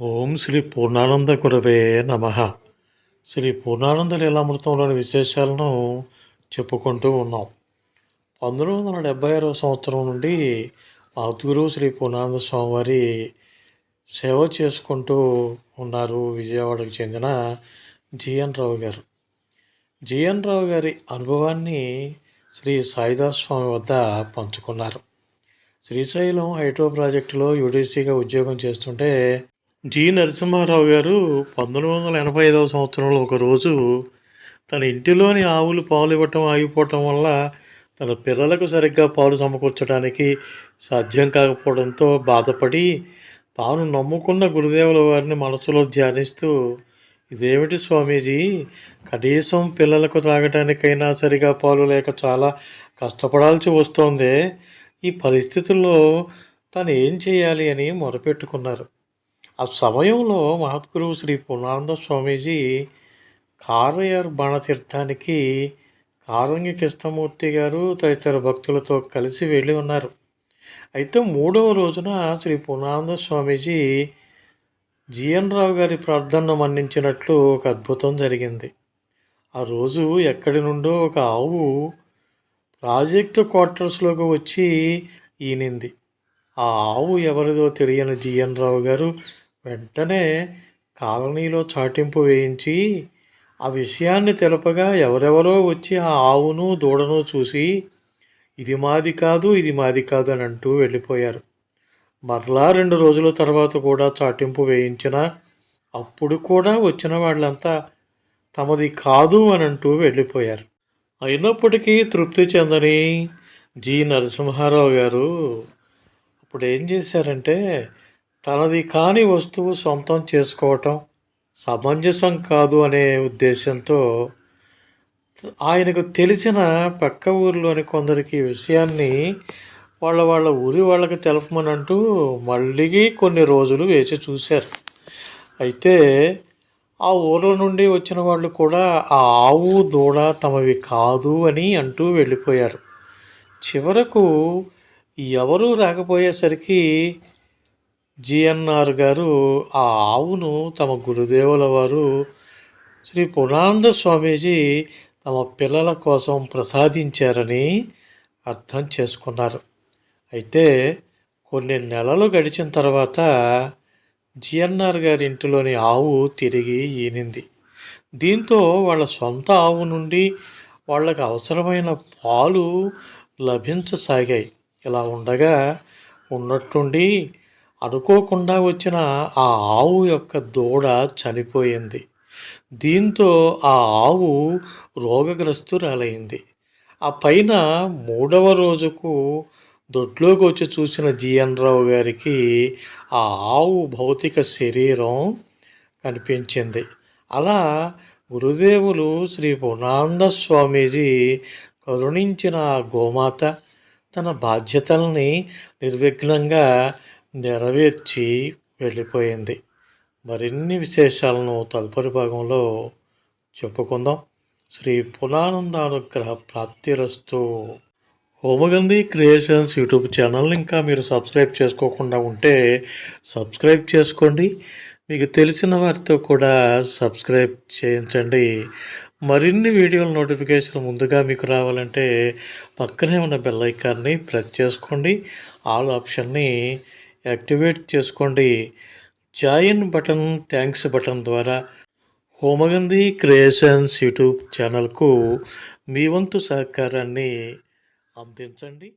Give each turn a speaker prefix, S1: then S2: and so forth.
S1: ఓం శ్రీ పూర్ణానంద గురవే నమ. శ్రీ పూర్ణానంద లీలామృతంలోని విశేషాలను చెప్పుకుంటూ ఉన్నాం. పంతొమ్మిది వందల డెబ్బై ఆరవ సంవత్సరం నుండి మహద్గురు శ్రీ పూర్ణానంద స్వామివారి సేవ చేసుకుంటూ ఉన్నారు విజయవాడకు చెందిన జిఎన్ రావు గారు. జిఎన్ రావు గారి అనుభవాన్ని శ్రీ సాయిదాస్ స్వామి వద్ద పంచుకున్నారు. శ్రీశైలం హైడ్రో ప్రాజెక్టులో యూడీసీగా ఉద్యోగం చేస్తుంటే జి. నరసింహారావు గారు పంతొమ్మిది వందల ఎనభై ఐదవ సంవత్సరంలో ఒకరోజు తన ఇంటిలోని ఆవులు పాలు ఇవ్వటం ఆగిపోవటం వల్ల తన పిల్లలకు సరిగ్గా పాలు సమకూర్చడానికి సాధ్యం కాకపోవడంతో బాధపడి తాను నమ్ముకున్న గురుదేవుల వారిని మనసులో ధ్యానిస్తూ ఇదేమిటి స్వామీజీ? కనీసం పిల్లలకు త్రాగటానికైనా సరిగా పాలు లేక చాలా కష్టపడాల్సి వస్తోంది. ఈ పరిస్థితుల్లో తను ఏం చేయాలి అని మొరపెట్టుకున్నారు. ఆ సమయంలో మహద్గురువు శ్రీ పూర్ణానంద స్వామీజీ కారయర్ బాణతీర్థానికి కారంగి కృష్ణమూర్తి గారు తదితర భక్తులతో కలిసి వెళ్ళి ఉన్నారు. అయితే మూడవ రోజున శ్రీ పూర్ణానంద స్వామీజీ జిఎన్ రావు గారి ప్రార్థనను మన్నించినట్లు ఒక అద్భుతం జరిగింది. ఆ రోజు ఎక్కడి నుండో ఒక ఆవు ప్రాజెక్టు క్వార్టర్స్లోకి వచ్చి ఈనింది. ఆ ఆవు ఎవరిదో తెలియని జిఎన్ రావు గారు వెంటనే కాలనీలో చాటింపు వేయించి ఆ విషయాన్ని తెలపగా ఎవరెవరో వచ్చి ఆ ఆవును దూడను చూసి ఇది మాది కాదు ఇది మాది కాదు అని అంటూ వెళ్ళిపోయారు. మరలా రెండు రోజుల తర్వాత కూడా చాటింపు వేయించిన అప్పుడు కూడా వచ్చిన వాళ్ళంతా తమది కాదు అని అంటూ వెళ్ళిపోయారు. అయినప్పటికీ తృప్తి చెందని జి. నరసింహారావు గారు అప్పుడు ఏం చేశారంటే తనది కాని వస్తువు సొంతం చేసుకోవటం సమంజసం కాదు అనే ఉద్దేశంతో ఆయనకు తెలిసిన పక్క ఊరిలోని కొందరికి విషయాన్ని వాళ్ళ వాళ్ళ ఊరి వాళ్ళకి తెలపమనంటూ మళ్ళీ కొన్ని రోజులు వేచి చూశారు. అయితే ఆ ఊర్ల నుండి వచ్చిన వాళ్ళు కూడా ఆ ఆవు దూడ తమవి కాదు అని అంటూ వెళ్ళిపోయారు. చివరకు ఎవరూ రాకపోయేసరికి జిఎన్ఆర్ గారు ఆ ఆవును తమ గురుదేవుల వారు శ్రీ పురానంద స్వామీజీ తమ పిల్లల కోసం ప్రసాదించారని అర్థం చేసుకున్నారు. అయితే కొన్ని నెలలు గడిచిన తర్వాత జిఎన్ఆర్ గారి ఇంటిలోని ఆవు తిరిగి ఈనింది. దీంతో వాళ్ళ సొంత ఆవు నుండి వాళ్ళకు అవసరమైన పాలు లభించసాగాయి. ఇలా ఉండగా ఉన్నట్టుండి అనుకోకుండా వచ్చిన ఆ ఆవు యొక్క దూడ చనిపోయింది. దీంతో ఆ ఆవు రోగగ్రస్తురాలైంది. ఆ పైన మూడవ రోజుకు దొడ్లోకి వచ్చి చూసిన జిఎన్ రావు గారికి ఆ ఆవు భౌతిక శరీరం కనిపించింది. అలా గురుదేవులు శ్రీ పూర్ణానంద స్వామీజీ కరుణించిన గోమాత తన బాధ్యతల్ని నిర్విఘ్నంగా నెరవేర్చి వెళ్ళిపోయింది. మరిన్ని విశేషాలను తదుపరి భాగంలో చెప్పుకుందాం. శ్రీ పునానందానుగ్రహ ప్రాప్తిరస్తు. హోమగంధి క్రియేషన్స్ యూట్యూబ్ ఛానల్ని ఇంకా మీరు సబ్స్క్రైబ్ చేసుకోకుండా ఉంటే సబ్స్క్రైబ్ చేసుకోండి. మీకు తెలిసిన వారితో కూడా సబ్స్క్రైబ్ చేయించండి. మరిన్ని వీడియోల నోటిఫికేషన్ ముందుగా మీకు రావాలంటే పక్కనే ఉన్న బెల్ ఐకాన్ని ప్రెస్ చేసుకోండి. ఆల్ ఆప్షన్ని యాక్టివేట్ చేసుకోండి. జాయిన్ బటన్ థ్యాంక్స్ బటన్ ద్వారా హోమగంధి క్రియేషన్స్ యూట్యూబ్ ఛానల్కు మీ వంతు సహకారాన్ని అందించండి.